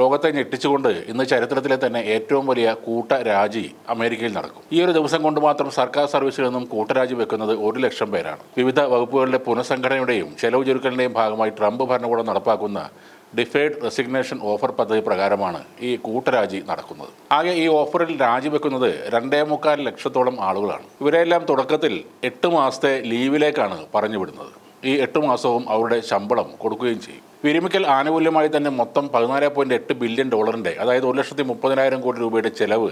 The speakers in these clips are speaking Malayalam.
ലോകത്തെ ഞെട്ടിച്ചുകൊണ്ട് ഇന്ന് ചരിത്രത്തിലെ തന്നെ ഏറ്റവും വലിയ കൂട്ടരാജി അമേരിക്കയിൽ നടക്കും. ഈ ഒരു ദിവസം കൊണ്ട് മാത്രം സർക്കാർ സർവീസിൽ നിന്നും കൂട്ടരാജി വെക്കുന്നത് ഒരു ലക്ഷം പേരാണ്. വിവിധ വകുപ്പുകളിലെ പുനഃസംഘടനയുടെയും ചെലവ് ചുരുക്കലിന്റെയും ഭാഗമായി ട്രംപ് ഭരണകൂടം നടപ്പാക്കുന്ന ഡിഫേർഡ് റെസിഗ്നേഷൻ ഓഫർ പദ്ധതി പ്രകാരമാണ് ഈ കൂട്ടരാജി നടക്കുന്നത്. ആകെ ഈ ഓഫറിൽ രാജിവെക്കുന്നത് രണ്ടേ മുക്കാൽ ലക്ഷത്തോളം ആളുകളാണ്. ഇവരെല്ലാം തുടക്കത്തിൽ എട്ട് മാസത്തെ ലീവിലേക്കാണ് പറഞ്ഞുവിടുന്നത്. ഈ എട്ട് മാസവും അവരുടെ ശമ്പളം കൊടുക്കുകയും ചെയ്യും. വിരമിക്കൽ ആനുകൂല്യമായി തന്നെ മൊത്തം പതിനാല് പോയിന്റ് എട്ട് ബില്യൺ ഡോളറിന്റെ അതായത് ഒരു ലക്ഷത്തി മുപ്പതിനായിരം കോടി രൂപയുടെ ചെലവ്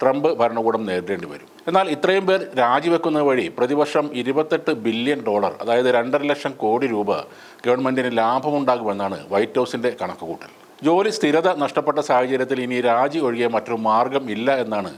ട്രംപ് ഭരണകൂടം നേരിടേണ്ടി വരും. എന്നാൽ ഇത്രയും പേർ രാജിവെക്കുന്നത് വഴി പ്രതിവർഷം ഇരുപത്തെട്ട് ബില്യൺ ഡോളർ അതായത് രണ്ടര ലക്ഷം കോടി രൂപ ഗവൺമെന്റിന് ലാഭമുണ്ടാകുമെന്നാണ് വൈറ്റ് ഹൗസിന്റെ കണക്കുകൂട്ടൽ. ജോലി സ്ഥിരത നഷ്ടപ്പെട്ട സാഹചര്യത്തിൽ ഇനി രാജി ഒഴികെ മറ്റൊരു മാർഗം ഇല്ല എന്നാണ്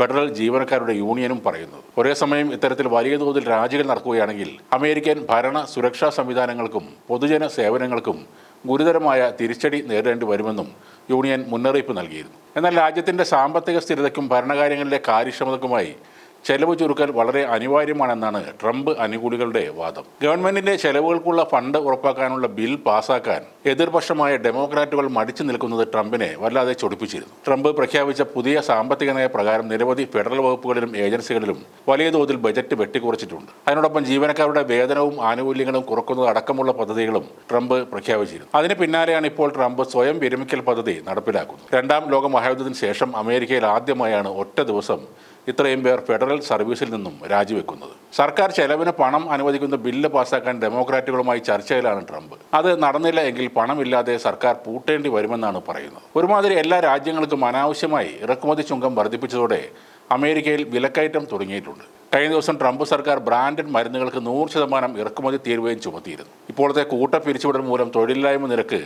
ഫെഡറൽ ജീവനക്കാരുടെ യൂണിയനും പറയുന്നത്. ഒരേ സമയം ഇത്തരത്തിൽ വലിയ തോതിൽ രാജികൾ നടക്കുകയാണെങ്കിൽ അമേരിക്കൻ ഭരണ സുരക്ഷാ സംവിധാനങ്ങൾക്കും പൊതുജന സേവനങ്ങൾക്കും ഗുരുതരമായ തിരിച്ചടി നേരിടേണ്ടി വരുമെന്നും യൂണിയൻ മുന്നറിയിപ്പ് നൽകിയിരുന്നു. എന്നാൽ രാജ്യത്തിന്റെ സാമ്പത്തിക സ്ഥിരതയ്ക്കും ഭരണകാര്യങ്ങളിലെ കാര്യക്ഷമതയ്ക്കുമായി ചെലവ് ചുരുക്കൽ വളരെ അനിവാര്യമാണെന്നാണ് ട്രംപ് അനുകൂലികളുടെ വാദം. ഗവൺമെന്റിന്റെ ചെലവുകൾക്കുള്ള ഫണ്ട് ഉറപ്പാക്കാനുള്ള ബിൽ പാസാക്കാൻ എതിർപക്ഷമായ ഡെമോക്രാറ്റുകൾ മടിച്ചു നിൽക്കുന്നത് ട്രംപിനെ വല്ലാതെ ചൊടിപ്പിച്ചിരുന്നു. ട്രംപ് പ്രഖ്യാപിച്ച പുതിയ സാമ്പത്തിക നയ പ്രകാരം നിരവധി ഫെഡറൽ വകുപ്പുകളിലും ഏജൻസികളിലും വലിയ തോതിൽ ബജറ്റ് വെട്ടിക്കുറച്ചിട്ടുണ്ട്. അതിനോടൊപ്പം ജീവനക്കാരുടെ വേതനവും ആനുകൂല്യങ്ങളും കുറക്കുന്നത് അടക്കമുള്ള പദ്ധതികളും ട്രംപ് പ്രഖ്യാപിച്ചിരുന്നു. അതിന് പിന്നാലെയാണ് ഇപ്പോൾ ട്രംപ് സ്വയം വിരമിക്കൽ പദ്ധതി നടപ്പിലാക്കുന്നത്. രണ്ടാം ലോക മഹായുദ്ധത്തിന് ശേഷം അമേരിക്കയിൽ ആദ്യമായാണ് ഒറ്റ ദിവസം ഇത്രയും പേർ ഫെഡറൽ സർവീസിൽ നിന്നും രാജിവെക്കുന്നത്. സർക്കാർ ചെലവിന് പണം അനുവദിക്കുന്ന ബില്ല് പാസാക്കാൻ ഡെമോക്രാറ്റുകളുമായി ചർച്ചയിലാണ് ട്രംപ്. അത് നടന്നില്ല എങ്കിൽ പണമില്ലാതെ സർക്കാർ പൂട്ടേണ്ടി വരുമെന്നാണ് പറയുന്നത്. ഒരുമാതിരി എല്ലാ രാജ്യങ്ങൾക്കും അനാവശ്യമായി ഇറക്കുമതി ചുങ്കം വർദ്ധിപ്പിച്ചതോടെ അമേരിക്കയിൽ വിലക്കയറ്റം തുടങ്ങിയിട്ടുണ്ട്. കഴിഞ്ഞ ദിവസം ട്രംപ് സർക്കാർ ബ്രാൻഡഡ് മരുന്നുകൾക്ക് നൂറ് ശതമാനം ഇറക്കുമതി തീരുവയും ചുമത്തിയിരുന്നു. ഇപ്പോഴത്തെ കൂട്ട പിരിച്ചുവിടൽ മൂലം തൊഴിലില്ലായ്മ നിരക്ക്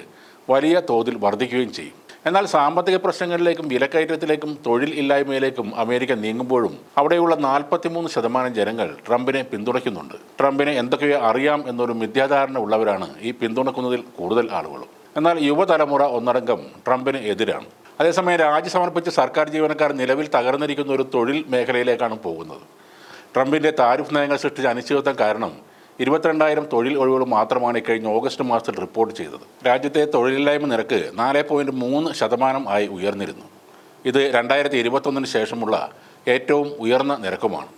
വലിയ തോതിൽ വർദ്ധിക്കുകയും ചെയ്യും. എന്നാൽ സാമ്പത്തിക പ്രശ്നങ്ങളിലേക്കും വിലക്കയറ്റത്തിലേക്കും തൊഴിൽ ഇല്ലായ്മയിലേക്കും അമേരിക്ക നീങ്ങുമ്പോഴും അവിടെയുള്ള നാൽപ്പത്തിമൂന്ന് ശതമാനം ജനങ്ങൾ ട്രംപിനെ പിന്തുണയ്ക്കുന്നുണ്ട്. ട്രംപിനെ എന്തൊക്കെയോ അറിയാം എന്നൊരു മിഥ്യാധാരണ ഉള്ളവരാണ് ഈ പിന്തുണക്കുന്നതിൽ കൂടുതൽ ആളുകളും. എന്നാൽ യുവതലമുറ ഒന്നടങ്കം ട്രംപിന് എതിരാണ്. അതേസമയം രാജി സമർപ്പിച്ച സർക്കാർ ജീവനക്കാർ നിലവിൽ തകർന്നിരിക്കുന്ന ഒരു തൊഴിൽ മേഖലയിലേക്കാണ് പോകുന്നത്. ട്രംപിന്റെ താരിഫ് നയങ്ങൾ സൃഷ്ടിച്ച അനിശ്ചിതത്വം കാരണം ഇരുപത്തിരണ്ടായിരം തൊഴിൽ ഒഴിവുകൾ മാത്രമാണ് ഇക്കഴിഞ്ഞ ഓഗസ്റ്റ് മാസത്തിൽ റിപ്പോർട്ട് ചെയ്തത്. രാജ്യത്തെ തൊഴിലില്ലായ്മ നിരക്ക് നാല് പോയിന്റ് മൂന്ന് ശതമാനം ആയി ഉയർന്നിരുന്നു. ഇത് രണ്ടായിരത്തി ഇരുപത്തൊന്നിന് ശേഷമുള്ള ഏറ്റവും ഉയർന്ന നിരക്കുമാണ്.